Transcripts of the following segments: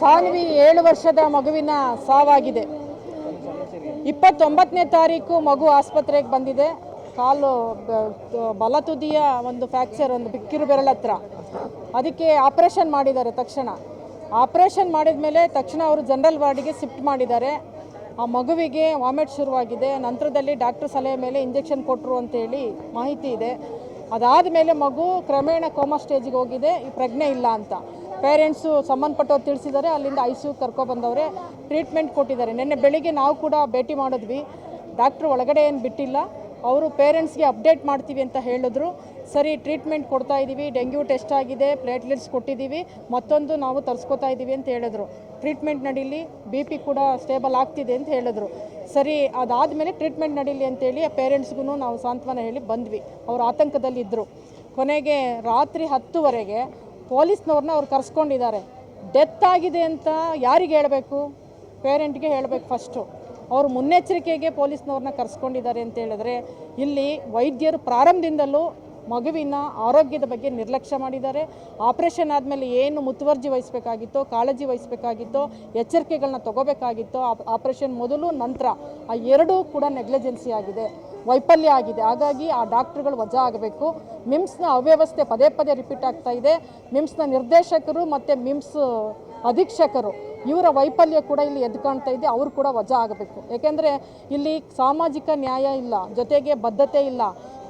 ಸಾನ್ವಿ ಏಳು ವರ್ಷದ ಮಗುವಿನ ಸಾವಾಗಿದೆ. ಇಪ್ಪತ್ತೊಂಬತ್ತನೇ ತಾರೀಕು ಮಗು ಆಸ್ಪತ್ರೆಗೆ ಬಂದಿದೆ. ಕಾಲು ಬಲ ತುದಿಯ ಒಂದು ಫ್ಯಾಕ್ಚರ್, ಒಂದು ಬಿಕ್ಕಿರು ಬೆರಳ ಹತ್ರ. ಅದಕ್ಕೆ ಆಪ್ರೇಷನ್ ಮಾಡಿದ್ದಾರೆ ತಕ್ಷಣ. ಆಪ್ರೇಷನ್ ಮಾಡಿದ ಮೇಲೆ ತಕ್ಷಣ ಅವರು ಜನರಲ್ ವಾರ್ಡಿಗೆ ಶಿಫ್ಟ್ ಮಾಡಿದ್ದಾರೆ. ಆ ಮಗುವಿಗೆ ವಾಮಿಟ್ ಶುರುವಾಗಿದೆ. ನಂತರದಲ್ಲಿ ಡಾಕ್ಟರ್ ಸಲಹೆ ಮೇಲೆ ಇಂಜೆಕ್ಷನ್ ಕೊಟ್ಟರು ಅಂತೇಳಿ ಮಾಹಿತಿ ಇದೆ. ಅದಾದ ಮೇಲೆ ಮಗು ಕ್ರಮೇಣ ಕೋಮಾ ಸ್ಟೇಜಿಗೆ ಹೋಗಿದೆ. ಈ ಪ್ರಜ್ಞೆ ಇಲ್ಲ ಅಂತ. ಪೇರೆಂಟ್ಸು ಸಂಬಂಧಪಟ್ಟವ್ರು ತಿಳಿಸಿದ್ದಾರೆ, ಅಲ್ಲಿಂದ ಐ ಸಿ ಯು ಕರ್ಕೊಬಂದವ್ರೆ ಟ್ರೀಟ್ಮೆಂಟ್ ಕೊಟ್ಟಿದ್ದಾರೆ. ನಿನ್ನೆ ಬೆಳಿಗ್ಗೆ ನಾವು ಕೂಡ ಭೇಟಿ ಮಾಡಿದ್ವಿ. ಡಾಕ್ಟ್ರು ಒಳಗಡೆ ಏನು ಬಿಟ್ಟಿಲ್ಲ. ಅವರು ಪೇರೆಂಟ್ಸ್ಗೆ ಅಪ್ಡೇಟ್ ಮಾಡ್ತೀವಿ ಅಂತ ಹೇಳಿದ್ರು. ಸರಿ ಟ್ರೀಟ್ಮೆಂಟ್ ಕೊಡ್ತಾ ಇದ್ದೀವಿ ಡೆಂಗ್ಯೂ ಟೆಸ್ಟ್ ಆಗಿದೆ. ಪ್ಲೇಟ್ಲೆಟ್ಸ್ ಕೊಟ್ಟಿದ್ದೀವಿ. ಮತ್ತೊಂದು ನಾವು ತರಿಸ್ಕೊತಾ ಇದ್ದೀವಿ ಅಂತ ಹೇಳಿದ್ರು. ಟ್ರೀಟ್ಮೆಂಟ್ ನಡೀಲಿ. ಬಿ ಪಿ ಕೂಡ ಸ್ಟೇಬಲ್ ಆಗ್ತಿದೆ ಅಂತ ಹೇಳಿದ್ರು. ಸರಿ, ಅದಾದಮೇಲೆ ಟ್ರೀಟ್ಮೆಂಟ್ ನಡೀಲಿ ಅಂತೇಳಿ ಪೇರೆಂಟ್ಸ್ಗೂ ನಾವು ಸಾಂತ್ವನ ಹೇಳಿ ಬಂದ್ವಿ. ಅವ್ರು ಆತಂಕದಲ್ಲಿದ್ದರು ಕೊನೆಗೆ ರಾತ್ರಿ ಹತ್ತುವರೆಗೆ ಪೊಲೀಸ್ನವ್ರನ್ನ ಅವ್ರು ಕರ್ಸ್ಕೊಂಡಿದ್ದಾರೆ. ಡೆತ್ ಆಗಿದೆ ಅಂತ ಯಾರಿಗೆ ಹೇಳಬೇಕು? ಪೇರೆಂಟ್ಗೆ ಹೇಳಬೇಕು ಫಸ್ಟು. ಅವರು ಮುನ್ನೆಚ್ಚರಿಕೆಗೆ ಪೊಲೀಸ್ನವ್ರನ್ನ ಕರ್ಸ್ಕೊಂಡಿದ್ದಾರೆ ಅಂತ ಹೇಳಿದ್ರೆ ಇಲ್ಲಿ ವೈದ್ಯರು ಪ್ರಾರಂಭದಿಂದಲೂ ಮಗುವಿನ ಆರೋಗ್ಯದ ಬಗ್ಗೆ ನಿರ್ಲಕ್ಷ್ಯ ಮಾಡಿದ್ದಾರೆ. ಆಪರೇಷನ್ ಆದಮೇಲೆ ಏನು ಮುತುವರ್ಜಿ ವಹಿಸಬೇಕಾಗಿತ್ತೋ, ಕಾಳಜಿ ವಹಿಸಬೇಕಾಗಿತ್ತೋ ಎಚ್ಚರಿಕೆಗಳನ್ನ ತಗೋಬೇಕಾಗಿತ್ತೋ ಆಪರೇಷನ್ ಮೊದಲು ನಂತರ ಆ ಎರಡೂ ಕೂಡ ನೆಗ್ಲಿಜೆನ್ಸಿ ಆಗಿದೆ. ವೈಫಲ್ಯ ಆಗಿದೆ. ಹಾಗಾಗಿ ಆ ಡಾಕ್ಟ್ರುಗಳು ವಜಾ ಆಗಬೇಕು. ಮಿಮ್ಸ್ನ ಅವ್ಯವಸ್ಥೆ ಪದೇ ಪದೇ ರಿಪೀಟ್ ಆಗ್ತಾ ಇದೆ. ಮಿಮ್ಸ್ನ ನಿರ್ದೇಶಕರು ಮತ್ತು ಮಿಮ್ಸ್ ಅಧೀಕ್ಷಕರು, ಇವರ ವೈಫಲ್ಯ ಕೂಡ ಇಲ್ಲಿ ಎದ್ದು ಕಾಣ್ತಾ ಇದೆ. ಅವರು ಕೂಡ ವಜಾ ಆಗಬೇಕು. ಏಕೆಂದರೆ ಇಲ್ಲಿ ಸಾಮಾಜಿಕ ನ್ಯಾಯ ಇಲ್ಲ, ಜೊತೆಗೆ ಬದ್ಧತೆ ಇಲ್ಲ.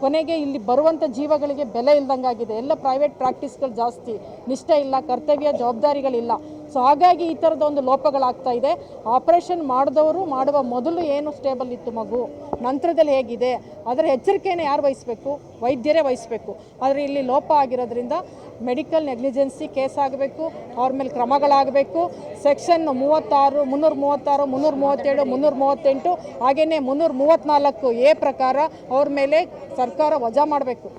ಕೊನೆಗೆ ಇಲ್ಲಿ ಬರುವಂಥ ಜೀವಗಳಿಗೆ ಬೆಲೆ ಇಲ್ದಂಗಾಗಿದೆ. ಎಲ್ಲ ಪ್ರೈವೇಟ್ ಪ್ರಾಕ್ಟೀಸ್ಗಳು ಜಾಸ್ತಿ. ನಿಷ್ಠೆ ಇಲ್ಲ, ಕರ್ತವ್ಯ ಜವಾಬ್ದಾರಿಗಳಿಲ್ಲ. ಸೊ ಹಾಗಾಗಿ ಈ ಥರದ ಒಂದು ಲೋಪಗಳಾಗ್ತಾ ಇದೆ. ಆಪರೇಷನ್ ಮಾಡಿದವರು ಮಾಡುವ ಮೊದಲು ಏನು ಸ್ಟೇಬಲ್ ಇತ್ತು ಮಗು? ನಂತರದಲ್ಲಿ ಹೇಗಿದೆ? ಅದರ ಎಚ್ಚರಿಕೆಯನ್ನು ಯಾರು ವಹಿಸಬೇಕು? ವೈದ್ಯರೇ ವಹಿಸಬೇಕು. ಆದರೆ ಇಲ್ಲಿ ಲೋಪ ಆಗಿರೋದ್ರಿಂದ ಮೆಡಿಕಲ್ ನೆಗ್ಲಿಜೆನ್ಸಿ ಕೇಸ್ ಆಗಬೇಕು, ಅವ್ರ ಮೇಲೆ ಕ್ರಮಗಳಾಗಬೇಕು. ಸೆಕ್ಷನ್ ಮೂವತ್ತಾರು, ಮುನ್ನೂರ ಮೂವತ್ತಾರು, ಮುನ್ನೂರ ಮೂವತ್ತೇಳು, ಮುನ್ನೂರ ಮೂವತ್ತೆಂಟು, ಹಾಗೆಯೇ ಮುನ್ನೂರ ಮೂವತ್ತ್ನಾಲ್ಕು ಎ ಪ್ರಕಾರ ಅವ್ರ ಮೇಲೆ ಸರ್ಕಾರ ವಜಾ ಮಾಡಬೇಕು.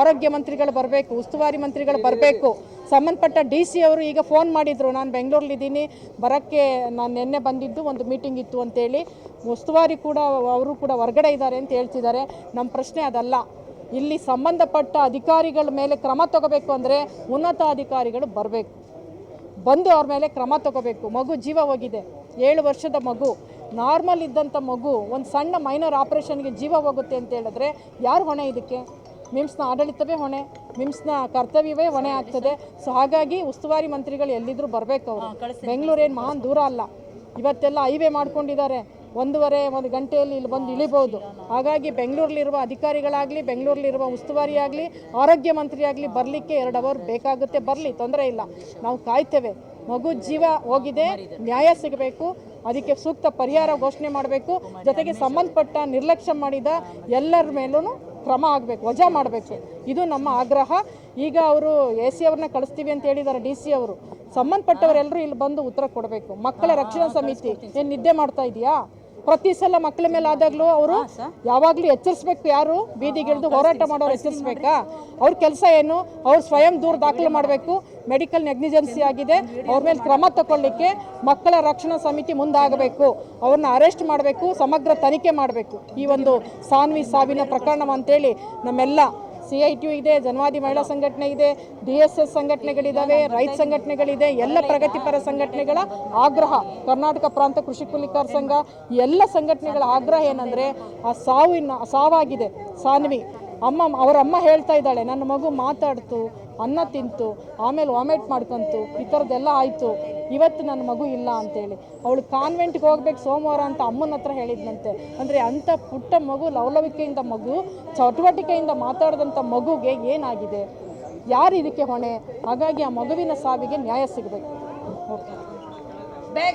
ಆರೋಗ್ಯ ಮಂತ್ರಿಗಳು ಬರಬೇಕು, ಉಸ್ತುವಾರಿ ಮಂತ್ರಿಗಳು ಬರಬೇಕು. ಸಂಬಂಧಪಟ್ಟ ಡಿ ಸಿ ಅವರು ಈಗ ಫೋನ್ ಮಾಡಿದರು, ನಾನು ಬೆಂಗಳೂರಲ್ಲಿದ್ದೀನಿ, ಬರೋಕ್ಕೆ ನಾನು ನಿನ್ನೆ ಬಂದಿದ್ದು ಒಂದು ಮೀಟಿಂಗ್ ಇತ್ತು ಅಂತೇಳಿ. ಉಸ್ತುವಾರಿ ಕೂಡ ಅವರು ಕೂಡ ಹೊರಗಡೆ ಇದ್ದಾರೆ ಅಂತ ಹೇಳ್ತಿದ್ದಾರೆ. ನಮ್ಮ ಪ್ರಶ್ನೆ ಅದಲ್ಲ. ಇಲ್ಲಿ ಸಂಬಂಧಪಟ್ಟ ಅಧಿಕಾರಿಗಳ ಮೇಲೆ ಕ್ರಮ ತಗೋಬೇಕು ಅಂದರೆ ಉನ್ನತ ಅಧಿಕಾರಿಗಳು ಬರಬೇಕು. ಬಂದು ಅವ್ರ ಮೇಲೆ ಕ್ರಮ ತಗೋಬೇಕು. ಮಗು ಜೀವ ಹೋಗಿದೆ. ಏಳು ವರ್ಷದ ಮಗು. ನಾರ್ಮಲ್ ಇದ್ದಂಥ ಮಗು, ಒಂದು ಸಣ್ಣ ಮೈನರ್ ಆಪ್ರೇಷನ್ಗೆ ಜೀವ ಹೋಗುತ್ತೆ ಅಂತ ಹೇಳಿದ್ರೆ ಯಾರು ಹೊಣೆ ಇದಕ್ಕೆ? ಮಿಮ್ಸ್ನ ಆಡಳಿತವೇ ಹೊಣೆ. ಮಿಮ್ಸ್ನ ಕರ್ತವ್ಯವೇ ಹೊಣೆ ಆಗ್ತದೆ. ಸೊ ಹಾಗಾಗಿ ಉಸ್ತುವಾರಿ ಮಂತ್ರಿಗಳು ಎಲ್ಲಿದ್ರೂ ಬರಬೇಕು ಅವರು. ಬೆಂಗಳೂರೇನು ಮಹಾನ್ ದೂರ ಅಲ್ಲ. ಇವತ್ತೆಲ್ಲ ಹೈವೇ ಮಾಡ್ಕೊಂಡಿದ್ದಾರೆ. ಒಂದೂವರೆ ಒಂದು ಗಂಟೆಯಲ್ಲಿ ಇಲ್ಲಿ ಬಂದು ಇಳಿಬೋದು. ಹಾಗಾಗಿ ಬೆಂಗಳೂರಲ್ಲಿರುವ ಅಧಿಕಾರಿಗಳಾಗಲಿ ಬೆಂಗಳೂರಲ್ಲಿರುವ ಉಸ್ತುವಾರಿ ಆಗಲಿ ಆರೋಗ್ಯ ಮಂತ್ರಿ ಆಗಲಿ ಬರಲಿಕ್ಕೆ ಎರಡು ಅವರ್ ಬೇಕಾಗುತ್ತೆ. ಬರಲಿ ತೊಂದರೆ ಇಲ್ಲ. ನಾವು ಕಾಯ್ತೇವೆ. ಮಗು ಜೀವ ಹೋಗಿದೆ ನ್ಯಾಯ ಸಿಗಬೇಕು. ಅದಕ್ಕೆ ಸೂಕ್ತ ಪರಿಹಾರ ಘೋಷಣೆ ಮಾಡಬೇಕು. ಜೊತೆಗೆ ಸಂಬಂಧಪಟ್ಟ ನಿರ್ಲಕ್ಷ್ಯ ಮಾಡಿದ ಎಲ್ಲರ ಮೇಲೂ ಕ್ರಮ ಆಗಬೇಕು ವಜಾ ಮಾಡಬೇಕು. ಇದು ನಮ್ಮ ಆಗ್ರಹ. ಈಗ ಅವರು ಎ ಸಿ ಅವ್ರನ್ನ ಕಳಿಸ್ತೀವಿ ಅಂತ ಹೇಳಿದ್ದಾರೆ ಡಿ ಸಿ ಅವರು. ಸಂಬಂಧಪಟ್ಟವರೆಲ್ಲರೂ ಇಲ್ಲಿ ಬಂದು ಉತ್ತರ ಕೊಡಬೇಕು. ಮಕ್ಕಳ ರಕ್ಷಣಾ ಸಮಿತಿ ಏನು ನಿದ್ದೆ ಮಾಡ್ತಾ ಇದೆಯಾ? ಪ್ರತಿ ಸಲ ಮಕ್ಕಳ ಮೇಲೆ ಆದಾಗಲೂ ಅವರು ಯಾವಾಗಲೂ ಎಚ್ಚರಿಸ್ಬೇಕು ಯಾರು? ಬೀದಿಗಿಳಿದು ಹೋರಾಟ ಮಾಡೋರು ಎಚ್ಚರಿಸ್ಬೇಕಾ? ಅವ್ರ ಕೆಲಸ ಏನು? ಅವ್ರು ಸ್ವಯಂ ದೂರ ದಾಖಲೆ ಮಾಡಬೇಕು. ಮೆಡಿಕಲ್ ನೆಗ್ಲಿಜೆನ್ಸಿ ಆಗಿದೆ. ಅವ್ರ ಮೇಲೆ ಕ್ರಮ ತಗೊಳ್ಳಿಕ್ಕೆ ಮಕ್ಕಳ ರಕ್ಷಣಾ ಸಮಿತಿ ಮುಂದಾಗಬೇಕು. ಅವ್ರನ್ನ ಅರೆಸ್ಟ್ ಮಾಡಬೇಕು ಸಮಗ್ರ ತನಿಖೆ ಮಾಡಬೇಕು. ಈ ಒಂದು ಸಾನ್ವಿ ಸಾವಿನ ಪ್ರಕರಣ ಅಂತೇಳಿ ನಮ್ಮೆಲ್ಲ ಸಿ ಐ ಟಿ ಇದೆ, ಜನವಾದಿ ಮಹಿಳಾ ಸಂಘಟನೆ ಇದೆ, ಡಿ ಎಸ್ ಎಸ್ ಸಂಘಟನೆಗಳಿದ್ದಾವೆ ರೈತ ಸಂಘಟನೆಗಳಿದೆ, ಎಲ್ಲ ಪ್ರಗತಿಪರ ಸಂಘಟನೆಗಳ ಆಗ್ರಹ. ಕರ್ನಾಟಕ ಪ್ರಾಂತ ಕೃಷಿ ಕೂಲಿಕಾರ ಸಂಘ ಎಲ್ಲ ಸಂಘಟನೆಗಳ ಆಗ್ರಹ ಏನಂದರೆ ಆ ಸಾವಿನ ಸಾವಾಗಿದೆ. ಸಾನ್ವಿ, ಅಮ್ಮ ಅವರಮ್ಮ ಹೇಳ್ತಾ ಇದ್ದಾಳೆ, ನನ್ನ ಮಗು ಮಾತಾಡ್ತು, ಅನ್ನ ತಿಂತು, ಆಮೇಲೆ ವಾಮಿಟ್ ಮಾಡ್ಕೊಂತು, ಈ ಥರದ್ದೆಲ್ಲ ಆಯಿತು. ಇವತ್ತು ನನ್ನ ಮಗು ಇಲ್ಲ ಅಂತೇಳಿ. ಅವಳು ಕಾನ್ವೆಂಟ್ಗೆ ಹೋಗ್ಬೇಕು ಸೋಮವಾರ ಅಂತ ಅಮ್ಮನ ಹತ್ರ ಹೇಳಿದ್ನಂತೆ. ಅಂದರೆ ಅಂಥ ಪುಟ್ಟ ಮಗು, ಲವಲವಿಕೆಯಿಂದ ಮಗು, ಚಟುವಟಿಕೆಯಿಂದ ಮಾತಾಡಿದಂಥ ಮಗುಗೆ ಏನಾಗಿದೆ? ಯಾರು ಇದಕ್ಕೆ ಹೊಣೆ? ಹಾಗಾಗಿ ಆ ಮಗುವಿನ ಸಾವಿಗೆ ನ್ಯಾಯ ಸಿಗಬೇಕು. ಓಕೆ.